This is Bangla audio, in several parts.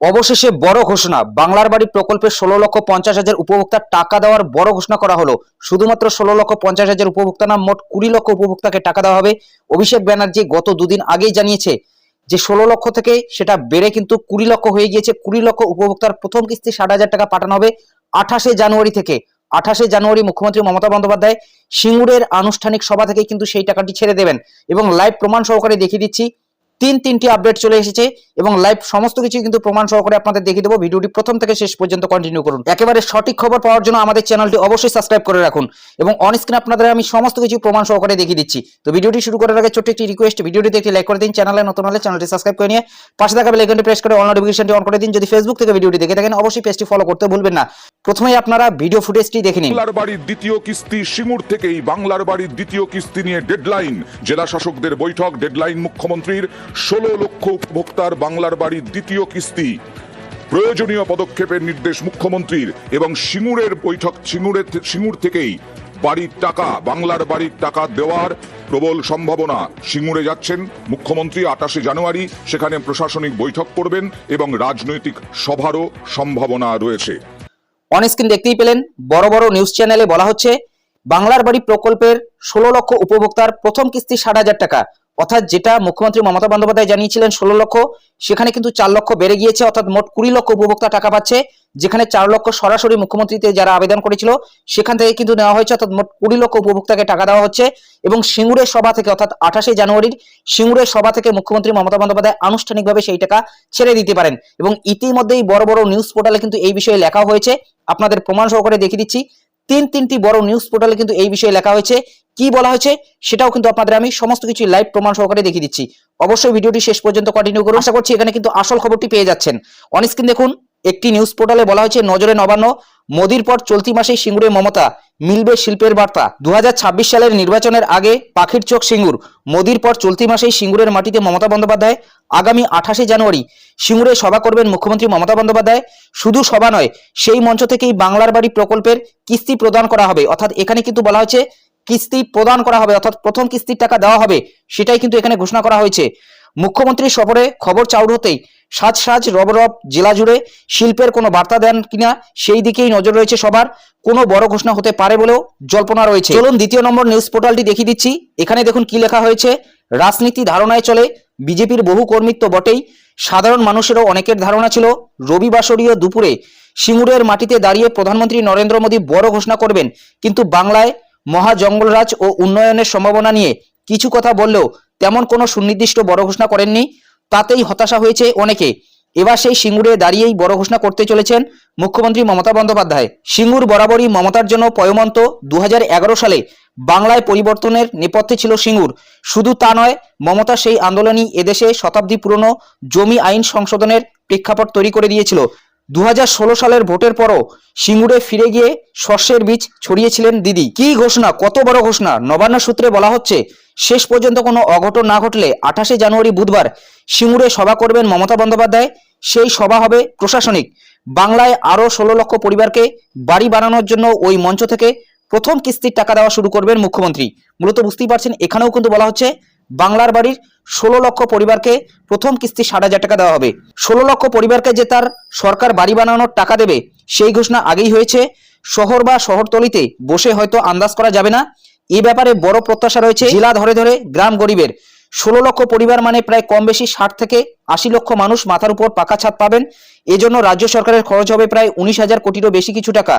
অবশেষে বড় ঘোষণা। বাংলার বাড়ি প্রকল্পে ষোলো লক্ষ পঞ্চাশ হাজার উপভোক্তার টাকা দেওয়ার বড় ঘোষণা করা হলো। শুধুমাত্র ষোলো লক্ষ পঞ্চাশ হাজার উপভোক্তা না, মোট কুড়ি লক্ষ উপভোক্তাকে টাকা দেওয়া হবে। অভিষেক ব্যানার্জি গত দুদিন আগেই জানিয়েছে যে, ষোলো লক্ষ থেকে সেটা বেড়ে কিন্তু কুড়ি লক্ষ হয়ে গিয়েছে। কুড়ি লক্ষ উপভোক্তার প্রথম কিস্তি ষাট হাজার টাকা পাঠানো হবে আঠাশে জানুয়ারি থেকে। আঠাশে জানুয়ারি মুখ্যমন্ত্রী মমতা বন্দ্যোপাধ্যায় সিঙ্গুরের আনুষ্ঠানিক সভা থেকে কিন্তু সেই টাকাটি ছেড়ে দেবেন। এবং লাইভ প্রমাণ সহকারে দেখিয়ে দিচ্ছি তিন, তিনটি আপডেট চলে এসেছে এবং লাইভ সমস্ত কিছু কিন্তু প্রমাণ সহকারে আপনাদের দেখিয়ে দেবো। ভিডিওটি প্রথম থেকে শেষ পর্যন্ত কন্টিনিউ করুন। একেবারে সঠিক খবর পাওয়ার জন্য আমাদের চ্যানেলটি অবশ্যই সাবস্ক্রাইব করে রাখুন এবং অন স্ক্রিন আপনাদের আমি সমস্ত কিছু প্রমাণ সহকারে দেখিয়ে দিচ্ছি। তো ভিডিওটি শুরু করার আগে ছোট্ট একটি রিকোয়েস্ট ভিডিওটিতে একটি লাইক করে দিন চ্যানেলে নতুন হলে চ্যানেলটি সাবস্ক্রাইব করে নিয়ে পাশে থাকা বেল আইকনটি প্রেস করে অল নোটিফিকেশনটি অন করে দিন। যদি ফেসবুক থেকে ভিডিওটি দেখে থাকেন, অবশ্যই পেজটি ফলো করতে ভুলবেন না। প্রথমেই আপনারা ভিডিও ফুটেজটি দেখে নিন। বাংলার বাড়ির দ্বিতীয় কিস্তি সিঙ্গুর থেকেই বাংলার বাড়ির দ্বিতীয় কিস্তি নিয়ে ডেডলাইন জেলা শাসকদের বৈঠক ডেডলাইন মুখ্যমন্ত্রীর। ষোলো লক্ষ উপভোক্তার বাংলার বাড়ির দ্বিতীয় কিস্তি। প্রয়োজনীয় পদক্ষেপের নির্দেশ মুখ্যমন্ত্রীর এবং সিঙ্গুরের বৈঠক সিঙ্গুরের সিঙ্গুর থেকেই। বাড়ির টাকা, বাংলার বাড়ির টাকা দেওয়ার প্রবল সম্ভাবনা। সিঙ্গুরে যাচ্ছেন মুখ্যমন্ত্রী আটাশে জানুয়ারি, সেখানে প্রশাসনিক বৈঠক করবেন এবং রাজনৈতিক সভারও সম্ভাবনা রয়েছে। অন স্ক্রিন দেখতেই পেলেন, বড় বড় নিউজ চ্যানেলে বলা হচ্ছে, বাংলার বাড়ি প্রকল্পের ষোলো লক্ষ উপভোক্তার প্রথম কিস্তি ষাট হাজার টাকা। অর্থাৎ যেটা মুখ্যমন্ত্রী মমতা বন্দ্যোপাধ্যায় জানিয়েছিলেন ষোলো লক্ষ, সেখানে কিন্তু চার লক্ষ বেড়ে গিয়েছে, অর্থাৎ মোট কুড়ি লক্ষ উপভোক্তা টাকা পাচ্ছে। যেখানে চার লক্ষ সরাসরি মুখ্যমন্ত্রীতে যারা আবেদন করেছিল, সেখান থেকে কিন্তু নেওয়া হয়েছে, অর্থাৎ মোট কুড়ি লক্ষ উপভোক্তাকে টাকা দেওয়া হচ্ছে এবং সিঙ্গুরের সভা থেকে, অর্থাৎ আঠাশে জানুয়ারির সিঙ্গুরের সভা থেকে মুখ্যমন্ত্রী মমতা বন্দ্যোপাধ্যায় আনুষ্ঠানিকভাবে সেই টাকা ছেড়ে দিতে পারেন। এবং ইতিমধ্যেই বড় বড় নিউজ পোর্টালে কিন্তু এই বিষয়ে লেখা হয়েছে, আপনাদের প্রমাণ সহকারে দেখিয়ে দিচ্ছি, তিন তিনটি বড় নিউজ পোর্টালে কিন্তু এই বিষয়ে লেখা হয়েছে, কি বলা হয়েছে সেটাও কিন্তু আপনাদের আমি সমস্ত কিছু লাইভ প্রমাণ সহকারে দেখিয়ে দিচ্ছি। অবশ্যই ভিডিওটি শেষ পর্যন্ত কন্টিনিউ করুন। আশা করছি এখানে কিন্তু আসল খবরটি পেয়ে যাচ্ছেন। অন স্ক্রিন দেখুন একটি নিউজ পোর্টালে বলা হয়েছে, নজরে নবান্ন, মোদির পর চলতি মাসেই সিঙ্গুরে মমতা, মিলবে শিল্পের বার্তা। দু হাজার ছাব্বিশ সালের নির্বাচনের আগে পাখির চোখ সিঙ্গুর। মোদির পর চলতি মাসেই সিঙ্গুরের মাটিতে মমতা বন্দ্যোপাধ্যায়, আগামী আঠাশে জানুয়ারি সিঙ্গুরে সভা করবেন মুখ্যমন্ত্রী মমতা বন্দ্যোপাধ্যায়। শুধু সভা নয়, সেই মঞ্চ থেকেই বাংলার বাড়ি প্রকল্পের কিস্তি প্রদান করা হবে। অর্থাৎ এখানে কিন্তু বলা হয়েছে, কিস্তি প্রদান করা হবে, অর্থাৎ প্রথম কিস্তির টাকা দেওয়া হবে, সেটাই কিন্তু এখানে ঘোষণা করা হয়েছে। মুখ্যমন্ত্রীর সফরে খবর চাউর হতেই সাজ সাজ রব রব জেলা জুড়ে শিল্পের কোনো বার্তা দেন কিনা সেই দিকেই নজর রয়েছে সবার। কোনো বড় ঘোষণা হতে পারে বলেও জল্পনা রয়েছে। চলুন দ্বিতীয় নম্বর নিউজ পোর্টালটি দেখিয়ে দিচ্ছি। এখানে দেখুন কি লেখা হয়েছে। রাজনীতি ধারণায় চলে, বিজেপির বহু কর্মীত্ব বটেই। সাধারণ মানুষেরও অনেকের ধারণা ছিল, রবিবাসরীয় দুপুরে সিঙ্গুরের মাটিতে দাঁড়িয়ে প্রধানমন্ত্রী নরেন্দ্র মোদী বড় ঘোষণা করবেন। কিন্তু বাংলায় মহা জঙ্গলরাজ ও উন্নয়নের সম্ভাবনা নিয়ে কিছু কথা বললেও তেমন কোনো সুনির্দিষ্ট বড় ঘোষণা করেননি। তাতেই হতাশা হয়েছে অনেকে। এবার সেই সিঙ্গুরে দাঁড়িয়েই বড় ঘোষণা করতে চলেছেন মুখ্যমন্ত্রী মমতা বন্দ্যোপাধ্যায়। সিঙ্গুর বরাবরই মমতার জন্য পয়মন্ত দুহাজার এগারো সালে বাংলায় পরিবর্তনের নেপথ্যে ছিল সিঙ্গুর। শুধু তা নয়, মমতা সেই আন্দোলনই এদেশে শতাব্দী পুরনো জমি আইন সংশোধনের প্রেক্ষাপট তৈরি করে দিয়েছিল। দু হাজার ষোলো সালের ভোটের পরও সিঙ্গুরে ফিরে গিয়ে শস্যের বীজ ছড়িয়েছিলেন দিদি। কি ঘোষণা, কত বড় ঘোষণা? নবান্ন সূত্রে বলা হচ্ছে শেষ পর্যন্ত কোনো অঘটন না ঘটলে আঠাশে জানুয়ারি বুধবার সিঙ্গুরে সভা করবেন মমতা বন্দ্যোপাধ্যায়। সেই সভা হবে প্রশাসনিক। বাংলায় আরও ষোলো লক্ষ পরিবারকে বাড়ি বানানোর জন্য ওই মঞ্চ থেকে প্রথম কিস্তির টাকা দেওয়া শুরু করবেন মুখ্যমন্ত্রী। মূলত বুঝতেই পারছেন, এখানেও কিন্তু বলা হচ্ছে বাংলার বাড়ির ষোলো লক্ষ পরিবারকে প্রথম কিস্তি ষাট হাজার টাকা দেওয়া হবে। ষোলো লক্ষ পরিবারকে যে তার সরকার বাড়ি বানানোর টাকা দেবে, সেই ঘোষণা আগেই হয়েছে। শহর বা শহরতলিতে বসে হয়তো আন্দাজ করা যাবে না। এই ব্যাপারে বড় প্রত্যাশা রয়েছে জেলা ধরে ধরে গ্রাম গরিবের। ষোলো লক্ষ পরিবার মানে প্রায় কম বেশি ষাট থেকে আশি লক্ষ মানুষ মাথার উপর পাকা ছাদ পাবেন। এজন্য রাজ্য সরকারের খরচ হবে প্রায় উনিশ হাজার কোটিরও বেশি কিছু টাকা।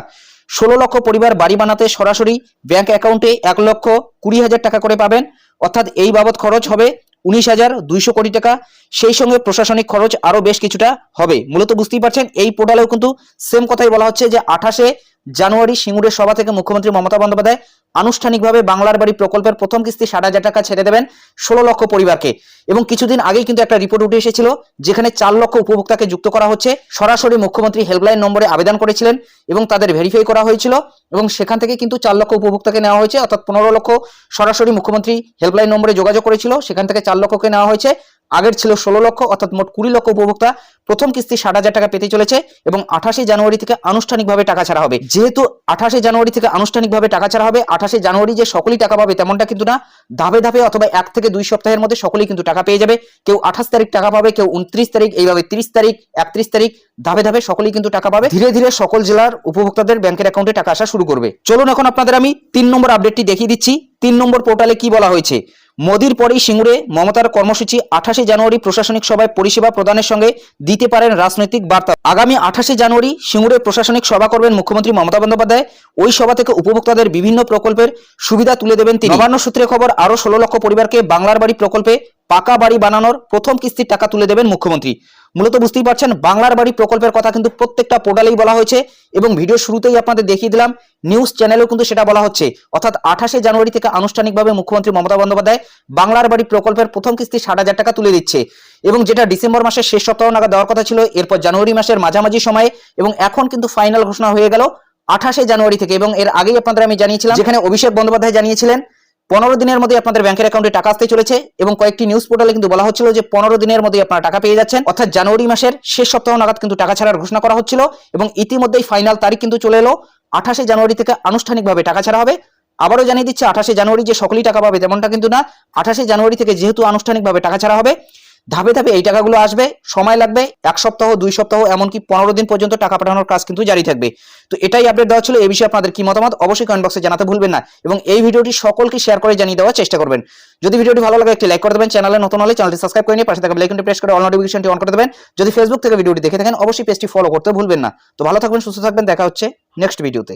ষোলো লক্ষ পরিবার বাড়ি বানাতে সরাসরি ব্যাংক অ্যাকাউন্টে এক লক্ষ কুড়ি হাজার টাকা করে পাবেন। অর্থাৎ এই বাবদ খরচ হবে উনিশ হাজার দুইশো কোটি টাকা। সেই সঙ্গে প্রশাসনিক খরচ আরও বেশ কিছুটা হবে। মূলত বুঝতেই পারছেন, এই পোর্টালেও কিন্তু সেম কথাই বলা হচ্ছে যে আঠাশে জানুয়ারি সিঙ্গুরের সভা থেকে মুখ্যমন্ত্রী মমতা বন্দ্যোপাধ্যায় আনুষ্ঠানিকভাবে বাংলার বাড়ি প্রকল্পের প্রথম কিস্তি ষাট হাজার টাকা ছেড়ে দেবেন ষোলো লক্ষ পরিবারকে। এবং কিছুদিন আগেই কিন্তু একটা রিপোর্ট উঠে এসেছিল, যেখানে চার লক্ষ উপভোক্তাকে যুক্ত করা হচ্ছে। সরাসরি মুখ্যমন্ত্রী হেল্পলাইন নম্বরে আবেদন করেছিলেন এবং তাদের ভেরিফাই করা হয়েছিল এবং সেখান থেকে কিন্তু চার লক্ষ উপভোক্তাকে নেওয়া হয়েছে, অর্থাৎ পনেরো লক্ষ সরাসরি মুখ্যমন্ত্রী হেল্পলাইন নম্বরে যোগাযোগ করেছিল, সেখান থেকে চার লক্ষকে নেওয়া হয়েছে। আগের ছিল ষোলো লক্ষ, অর্থাৎ মোট কুড়ি লক্ষ উপভোক্তা। প্রথম কিস্তি ষাট হাজার টাকা পেতে চলেছে এবং আঠাশে জানুয়ারি থেকে আনুষ্ঠানিকভাবে টাকা ছাড়া হবে। যেহেতু আঠাশে জানুয়ারি থেকে আনুষ্ঠানিকভাবে টাকা ছাড়া হবে, আঠাশে জানুয়ারি যে সকলেই টাকা পাবে তেমনটা কিন্তু না। ধাপে ধাপে অথবা এক থেকে দুই সপ্তাহের মধ্যে সকলেই কিন্তু টাকা পেয়ে যাবে। কেউ আঠাশ তারিখ টাকা পাবে, কেউ উনত্রিশ তারিখ, এইভাবে তিরিশ তারিখ, একত্রিশ তারিখ, ধাপে ধাপে সকলেই কিন্তু টাকা পাবে। ধীরে ধীরে সকল জেলার উপভোক্তাদের ব্যাংকের অ্যাকাউন্টে টাকা আসা শুরু করবে। চলুন এখন আপনাদের আমি তিন নম্বর আপডেটটি দেখিয়ে দিচ্ছি। তিন নম্বর পোর্টালে কি বলা হয়েছে? মোদির পরেই সিঙ্গুরে মমতার কর্মসূচি আঠাশে জানুয়ারি প্রশাসনিক সভায় পরিষেবা প্রদানের সঙ্গে দিতে পারেন রাজনৈতিক বার্তা। আগামী আঠাশে জানুয়ারি সিঙ্গুরে প্রশাসনিক সভা করবেন মুখ্যমন্ত্রী মমতা বন্দ্যোপাধ্যায়। ওই সভা থেকে উপভোক্তাদের বিভিন্ন প্রকল্পের সুবিধা তুলে দেবেন তিনি। নবান্ন সূত্রে খবর আরও ষোলো লক্ষ পরিবারকে বাংলার বাড়ি প্রকল্পে পাকা বাড়ি বানানোর প্রথম কিস্তির টাকা তুলে দেবেন মুখ্যমন্ত্রী। মূলত বুঝতেই পারছেন, বাংলার বাড়ি প্রকল্পের কথা কিন্তু প্রত্যেকটা পোর্টালেই বলা হয়েছে এবং ভিডিও শুরুতেই আপনাদের দেখিয়ে দিলাম, নিউজ চ্যানেলেও কিন্তু সেটা বলা হচ্ছে। অর্থাৎ আঠাশে জানুয়ারি থেকে আনুষ্ঠানিকভাবে মুখ্যমন্ত্রী মমতা বন্দ্যোপাধ্যায় বাংলার বাড়ি প্রকল্পের প্রথম কিস্তি ষাট হাজার টাকা তুলে দিচ্ছে এবং যেটা ডিসেম্বর মাসের শেষ সপ্তাহ নাগাদ দেওয়ার কথা ছিল, এরপর জানুয়ারি মাসের মাঝামাঝি সময়ে এবং এখন কিন্তু ফাইনাল ঘোষণা হয়ে গেল আঠাশে জানুয়ারি থেকে এবং এর আগেই আপনাদের আমি জানিয়েছিলাম, যেখানে অভিষেক বন্দ্যোপাধ্যায় জানিয়েছিলেন পনেরো দিনের মধ্যে আপনাদের ব্যাংকের অ্যাকাউন্টে টাকা আসতে চলেছে এবং কয়েকটি নিউজ পোর্টালে কিন্তু বলা হচ্ছিল যে পনেরো দিনের মধ্যে আপনারা টাকা পেয়ে যাচ্ছেন। অর্থাৎ জানুয়ারি মাসের শেষ সপ্তাহ নাগাদ কিন্তু টাকা ছাড়ার ঘোষণা করা হচ্ছিল এবং ইতিমধ্যেই ফাইনাল তারিখ কিন্তু চলে এলো। আঠাশে জানুয়ারি থেকে আনুষ্ঠানিকভাবে টাকা ছাড়া হবে। আবারও জানিয়ে দিচ্ছে, আঠাশে জানুয়ারি যে সকলেই টাকা পাবে তেমনটা কিন্তু না। আঠাশে জানুয়ারি থেকে যেহেতু আনুষ্ঠানিকভাবে টাকা ছাড়া হবে ধাপে ধাপে এই টাকাগুলো আসবে, সময় লাগবে, এক সপ্তাহ, দুই সপ্তাহ, এমনকি পনেরো দিন পর্যন্ত টাকা পাঠানোর কাজ কিন্তু জারি থাকবে। তো এটাই আপডেট দেওয়া ছিল এই বিষয়ে আপনাদের কি মতামত অবশ্যই কমেন্ট বক্সে জানাতে ভুলবেন না এবং এই ভিডিওটি সকলকে শেয়ার করে জানিয়ে দেওয়ার চেষ্টা করবেন। যদি ভিডিওটি ভালো লাগে, একটি লাইক করে দেবেন চ্যানেলে নতুন হলে চ্যানেলটি সাবস্ক্রাইব করে নিয়ে পাশে থাকা বেলাইকনটি প্রেস করে অল নোটিফিকেশনটি অন করে দেবেন। যদি ফেসবুক থেকে ভিডিওটি দেখে থাকেন, অবশ্যই পেজটি ফলো করতে ভুলবেন না। তো ভালো থাকবেন, সুস্থ থাকবেন, দেখা হচ্ছে নেক্সট ভিডিওতে